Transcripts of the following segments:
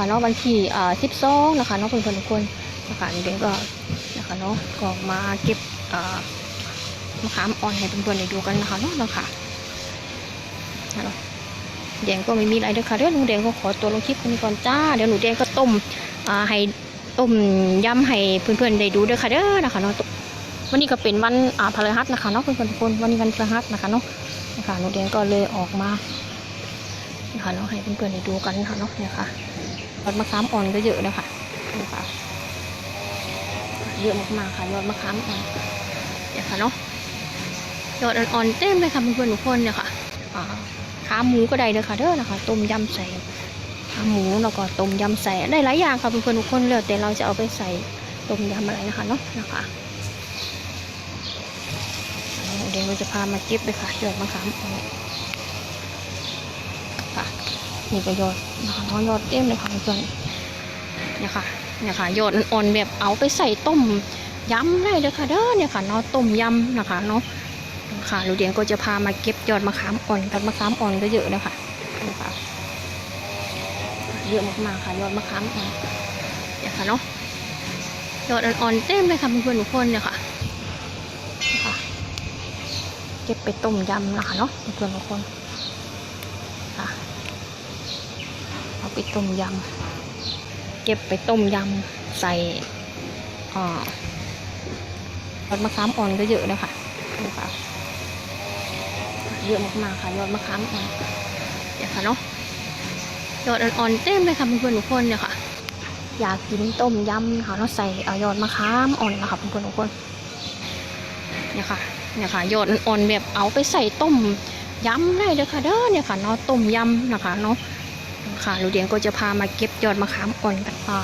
นะคะเนาะวันที่อ่าสิบสองนะคะเนาะเพื่อนๆทุกคนนะคะเด็กก็นะคะเนาะก็มาเก็บอ่ามะขามอ่อนให้เพื่อนๆได้ดูกันนะคะเนาะนะคะนะคะเนาะแดงก็ไม่มีอะไรเด้อค่ะเดี๋ยวหนูแดงก็ขอตัวลงคลิปกันก่อนจ้าเดี๋ยวหนูแดงก็ต้มอ่าให้ต้มยำให้เพื่อนๆได้ดูเด้อค่ะเด้อนะคะเนาะวันนี้ก็เป็นวันอ่าพฤหัสนะคะเนาะเพื่อนๆทุกคนวันนี้วันพฤหัสนะคะเนาะนะคะหนูแดงก็เลยออกมานะคะเนาะให้เพื่อนๆได้ดูกันนะคะเนาะเนี่ยค่ะ ยอดมะขามอ่อนก็เยอะนะคะนี่ค่ะเยอะมากๆค่ะยอดมะขามอ่อนเนี่ยค่ะเนาะยอดอ่อนๆเต็มเลยค่ะเพื่อนๆทุกคนเนี่ยค่ะขาหมูก็ได้เลยค่ะเด้อนะคะ ต้มยำใส่ขาหมูแล้วก็ต้มยำใส่ได้หลายอย่างค่ะเพื่อนๆทุกคนเลยแต่เราจะเอาไปใส่ต้มยำอะไรนะคะเนาะนะคะเดี๋ยวเราจะพามาเก็บเลยค่ะยอดมะขามอ่อน นี่ก็ยอดนะคะน้องยอดเต็มเลยค่ะเพื่อนเนี่ยค่ะเนี่ยค่ะยอดอ่อนแบบเอาไปใส่ต้มยำได้เลยค่ะเด้อเนี่ยค่ะเนาะต้มยำนะคะเนาะค่ะลูเดียงก็จะพามาเก็บยอดมะขามอ่อนยอดมะขามอ่อนก็เยอะนะคะนี่ค่ะเยอะมากๆค่ะยอดมะขามอ่อนเนี่ยค่ะเนาะยอดอ่อนๆเต็มเลยค่ะเพื่อนๆทุกคนเนี่ยค่ะนี่ค่ะเก็บไปต้มยำนะคะเนาะเพื่อนๆทุกคน ค่ะเอาไป ต้มยำ เก็บไปต้มยำใส่ยอดมะขามอ่อนก็เยอะนะคะนี่ค่ะเยอะมากๆค่ะยอดมะขามอ่อนเนี่ยค่ะเนาะยอดอ่อนๆเต็มเลยค่ะเพื่อนๆทุกคนเนี่ยค่ะ อยากกินต้มยำค่ะเราใส่ยอดมะขามอ่อนนะคะเพื่อนๆทุกคนเนี่ยค่ะเนี่ยค่ะยอดอ่อนๆแบบเอาไปใส่ต้มยำได้เลยค่ะเด้อเนี่ยค่ะเนาะต้มยำนะคะเนาะ ค่ะลูกเดียงก็จะพามาเก็บยอดมะขามอ่อนกันอ่า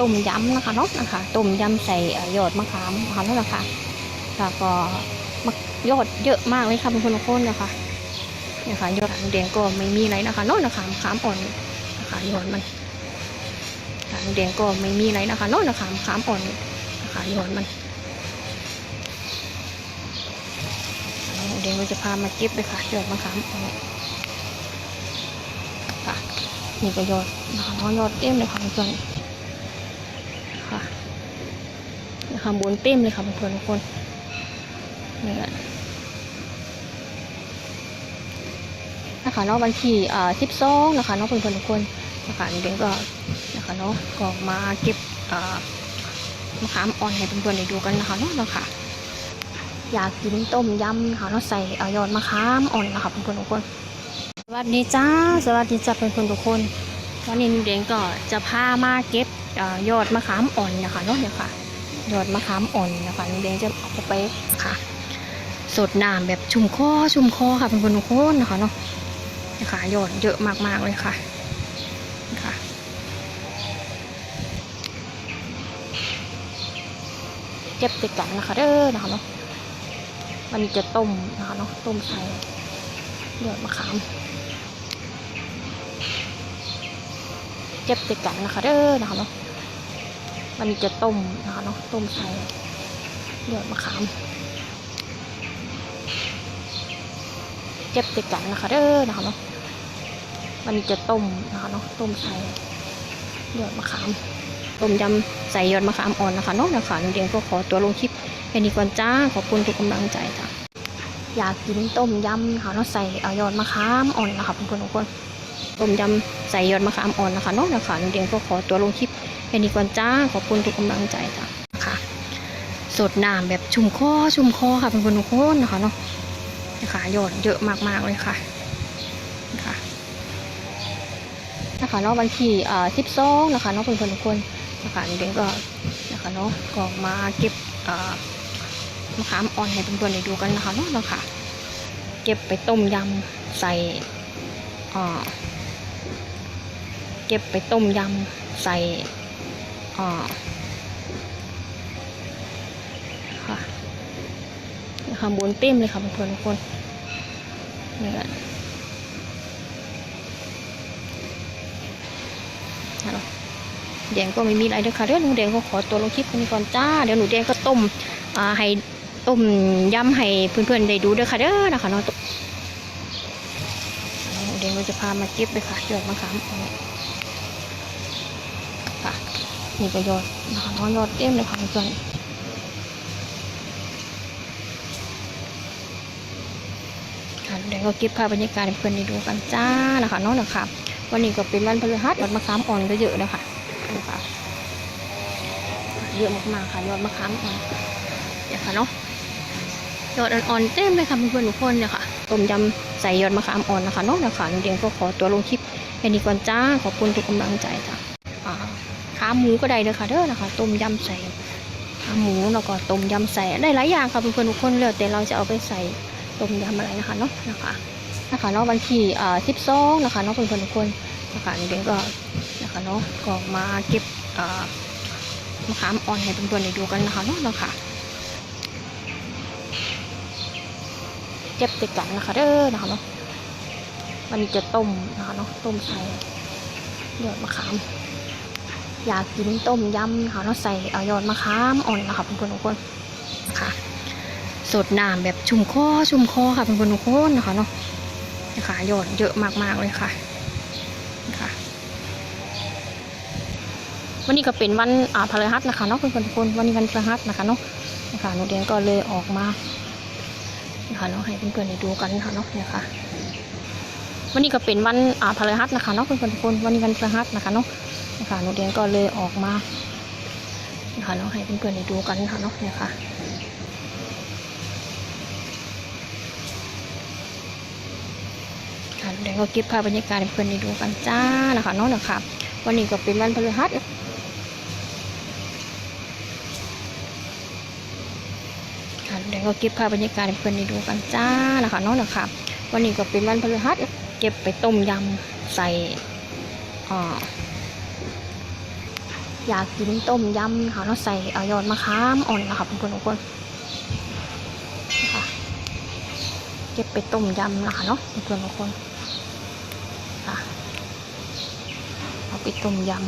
ต้มยำนะคะเนาะนะคะต้มยำใส่ยอดมะขามนะคะนั่นแหละค่ะแล้วก็ยอดเยอะมากเลยค่ะเป็นคนละคนนะคะเนี่ยค่ะยอดลูเดียงก็ไม่มีอะไรนะคะเนาะนะคะมะขามอ่อนนะคะยอดมันลูเดียงก็ไม่มีอะไรนะคะเนาะนะคะมะขามอ่อนนะคะยอดมันเดียวเราจะพามาเก็บเลยค่ะยอดมะขามอ่อน นี่ก็ยอดนะคะน้องยอดเต็มเลยค่ะเพื่อนค่ะนี่ค่ะบนเต็มเลยค่ะเพื่อนทุกคนนี่แหละนะคะเนาะวันที่อ่าสิบสองนะคะเนาะเพื่อนๆทุกคนนะคะเดี๋ยวก็นะคะเนาะก็มาเก็บอ่ามะขามอ่อนให้เพื่อนๆได้ดูกันนะคะเนาะนะคะอยากกินต้มยำค่ะเราใส่เอายอดมะขามอ่อนนะคะเพื่อนๆทุกคน วัสดีจ้า สวัสดีจ้าเพื่อนๆทุกคน วันนี้นุ่งเดงก็จะพามาเก็บอยอดมะขามอ่อนนะคะเนาะเนี่ยค่ะยอดมะขามอ่อนนะคะนุ่งเดงจะเอาไปค่ะ สดน้ำแบบชุ่มคอชุ่มคอค่ะเพื่อนๆทุกคนนะคะเนาะเนี่ยค่ะยอดเยอะมากๆเลยค่ะนี่ค่ะเก็บติดกันนะคะเด้อนะคะเนาะมันจะต้มนะคะเนาะต้มใส่ ยอดมะขามเจ็บติดกันนะคะเด้อนะคะเนาะมันจะต้มนะคะเนาะต้มใส่ยอดมะขามเจ็บติดกันนะคะเด้อนะคะเนาะมันจะต้มนะคะเนาะต้มใส่ยอดมะขามต้มยำใส่ยอดมะขามอ่อนนะคะเนาะนะคะน้องเดียงก็ขอตัวลงคลิปแค่นี้ก่อนจ้าขอบคุณทุกกำลังใจจ้ะ อยากกินต้มยำค่ะเราะใส่เอายอดมะขามอ่อนนะคะเพื่อนๆทุกคนต้มยำใส่ยอดมะขามอ่อนนะคะเนาะนะคะน้องเดียงก็ขอตัวลงคลิปแค่นี้ก่อนจ้าขอบคุณทุกกำลังใจจ้ะค่ะสดน้ำแบบชุ่มคอชุ่มคอค่ะเพื่อนๆทุกคนนะคะเนาะนะคะยอดเยอะมากๆเลยค่ะนะคะนะคะเนาะวันที่อ่าสิบสองนะคะเนาะเพื่อนๆทุกคนนะคะน้องเดียงก็นะคะเนาะก็มาเก็บอ่า มะขามอ่อนให้เพื่อนๆได้ดูกันนะคะเนาะนะคะเก็บไปต้มยำใส่อ่าเก็บไปต้มยำใส่อ่าค่ะนะคะบนเต็มเลยค่ะเพื่อนๆทุกคนนี่แหละฮัลโหลแดงก็ไม่มีอะไรเด้อค่ะเดี๋ยวหนูแดงก็ขอตัวลงคลิปกันก่อนจ้า เดี๋ยวหนูแดงก็ต้มอ่าให้ ต้มยำให้เพื่อนๆได้ดูด้วยค่ะเด้อนะคะเนาะเดี๋ยวเราจะพามาเก็บเลยค่ะยอดมะขามอ่อนนี่ก็ยอดนะคะเนาะยอดเต็มเลยค่ะเพื่อนค่ะเดี๋ยวก็เก็บภาพบรรยากาศให้เพื่อนได้ดูกันจ้านะคะเนาะนะคะวันนี้ก็เป็นวันพฤหัสยอดมะขามอ่อนก็เยอะนะคะนะคะเยอะมากๆค่ะยอดมะขามอ่อนเนี่ยค่ะเนาะ ยอดอ่อนๆเต็มเลยค่ะเพื่อนๆทุกคนเนี่ยค่ะต้มยำใส่ยอดมะขามอ่อนนะคะเนาะนะคะลุงเดียงก็ขอตัวลงคลิปแค่นี้ก่อนจ้าขอบคุณทุกกำลังใจจ้ะขาหมูก็ได้เลยค่ะเด้อนะคะต้มยำใส่ขาหมูแล้วก็ต้มยำใส่ได้หลายอย่างค่ะเพื่อนๆทุกคนเลยแต่เราจะเอาไปใส่ต้มยำอะไรนะคะเนาะนะคะนะคะเนาะวันที่อ่าสิบสองนะคะเนาะเพื่อนๆทุกคนนะคะเดี๋ยวก็นะคะเนาะก็มาเก็บอ่ามะขามอ่อนให้เพื่อนๆได้ดูกันนะคะเนาะนะคะ เก็บติดกันนะคะเด้อนะคะเนาะวันนี้จะต้มนะคะเนาะต้มใส่ยอดมะขาม อยากกินต้มยำค่ะเราะใส่เอายอดมะขามอ่อนนะคะเพื่อนๆทุกคนค่ะสดน้ำแบบชุ่มคอชุ่มคอค่ะเพื่อนๆทุกคนนะคะเนาะนะคะยอดเยอะมากๆเลยค่ะค่ะวันนี้ก็เป็นวันอ่าพฤหัสนะคะเนาะเพื่อนๆทุกคนวันนี้วันพฤหัสนะคะเนาะนะคะหนูเดียนก็เลยออกมา นะคะเนาะให้เพื่อนๆได้ดูกันค่ะเนาะเนี่ยค่ะ วันนี้ก็เป็นวันอ่าพฤหัสนะคะเนาะเพื่อนๆทุกคนวันนี้วันพฤหัสนะคะเนาะนะคะหนูเดียนก็เลยออกมานะคะเนาะให้เพื่อนๆได้ดูกันค่ะเนาะเนี่ยค่ะค่ะหนูเดียนก็เก็บภาพบรรยากาศให้เพื่อนได้ดูกันจ้านะคะเนาะนะคะวันนี้ก็เป็นวันพฤหัส ค่ะเดี๋ยนก็เก็บภาพบรรยากาศให้เพื่อนได้ดูกันจ้านะคะเนาะนะคะวันนี้ก็เป็นวันพฤหัสเก็บไปต้มยำใส่อ่าอยากกินต้มยำค่ะเราใส่เอายอดมะขามอ่อนนะคะเพื่อนๆทุกคนนะคะเก็บไปต้มยำนะคะเนาะเพื่อนๆทุกคนค่ะเอาไปต้มยำ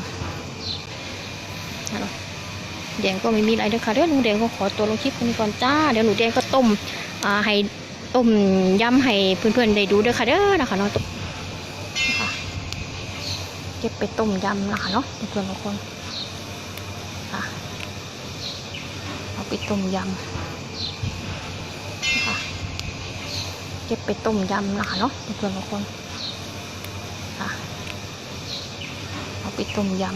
นะ เดี๋ยวก็ไม่มีอะไรเด้อค่ะเดี๋ยวหนูเดงก็ขอตัวลงคลิปนี้ก่อนจ้าเดี๋ยวหนูเดงก็ต้มอ่าให้ต้มยำให้เพื่อนๆได้ดูเด้อค่ะเด้อนะคะเนาะนะคะเก็บไปต้มยำนะคะเนาะเพื่อนๆทุกคนค่ะเอาไปต้มยำนะคะเก็บไปต้มยำนะคะเนาะเพื่อนๆทุกคนค่ะเอาไปต้มยำ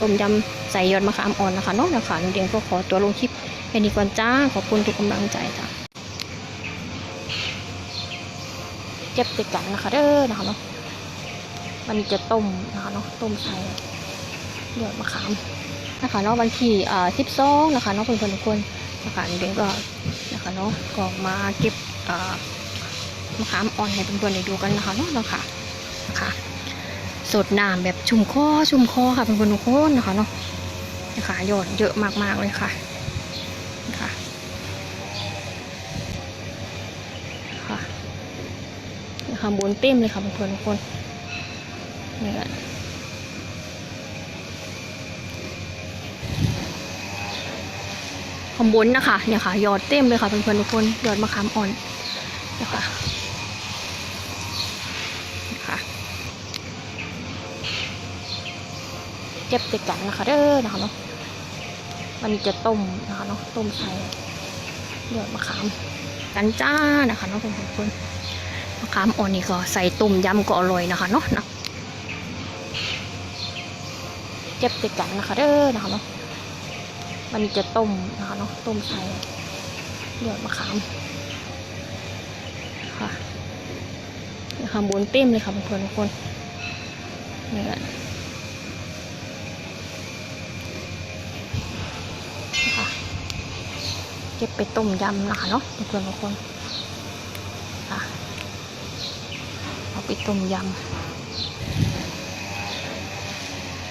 ต้มยำใส่ยอดมะขามอ่อนนะคะเนาะนะคะลุงเดียงก็ขอตัวลงคลิปแค่นี้ก่อนจ้า ขอบคุณทุกกำลังใจจ้ะเก็บติดกันนะคะเด้อนะคะเนาะวันนี้จะต้มนะคะเนาะต้มใส่ยอดมะขามนะคะเนาะวันที่อ่าสิบสองนะคะเนาะเพื่อนๆทุกคนนะคะเดี๋ยวก็นะคะเนาะก็มาเก็บอ่ามะขามอ่อนให้เพื่อนๆได้ดูกันนะคะเนาะเนาะค่ะนะคะ สดน้ำแบบชุ่มคอชุ่มคอค่ะเพื่อนๆทุกคนนะคะเนาะนะคะยอดเยอะมากๆเลยค่ะนะคะค่ะนะคะบนเต็มเลยค่ะเพื่อนๆทุกคนนี่ก็ข้างบนนะคะเนี่ยค่ะยอดเต็มเลยค่ะเพื่อนๆทุกคนยอดมะขามอ่อนเนี่ยค่ะเนี่ยค่ะ เก็บติดกันนะคะเด้อนะคะเนาะวันนี้จะต้มนะคะเนาะต้มใส่ยอดมะขามกันจ้านะคะเนาะเพื่อนๆทุกคนมะขามอ่อนนี่ก็ใส่ต้มยำก็อร่อยนะคะเนาะนะเก็บติดกันนะคะเด้อนะคะเนาะวันนี้จะต้มนะคะเนาะต้มใส่ยอดมะขามค่ะนะคะบนเต็มเลยค่ะเพื่อนๆทุกคนนี่ก็นะคะ เก็บไปต้มยำนะคะเนาะเพื่อนทุกคนค่ะเอาไปต้มยำ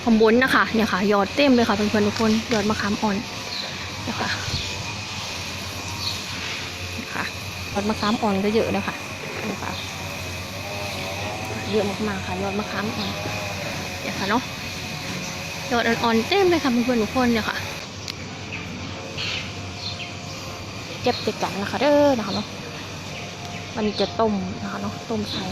ข้างบนนะคะเนี่ยค่ะยอดเต็มเลยค่ะเพื่อนๆทุกคนยอดมะขามอ่อนเนะคะนะคะยอดมะขามอ่อนก็เยอะเลยค่ะนะคะเยอะมากๆค่ะยอดมะขามอ่อนเนี่ยค่ะเนาะยอดอ่อนๆเต็มเลยค่ะเพื่อนๆทุกคนเนี่ยค่ะ เก็บติดกันนะคะเด้อนะคะเนาะวันนี้จะต้มนะคะเนาะต้มใส่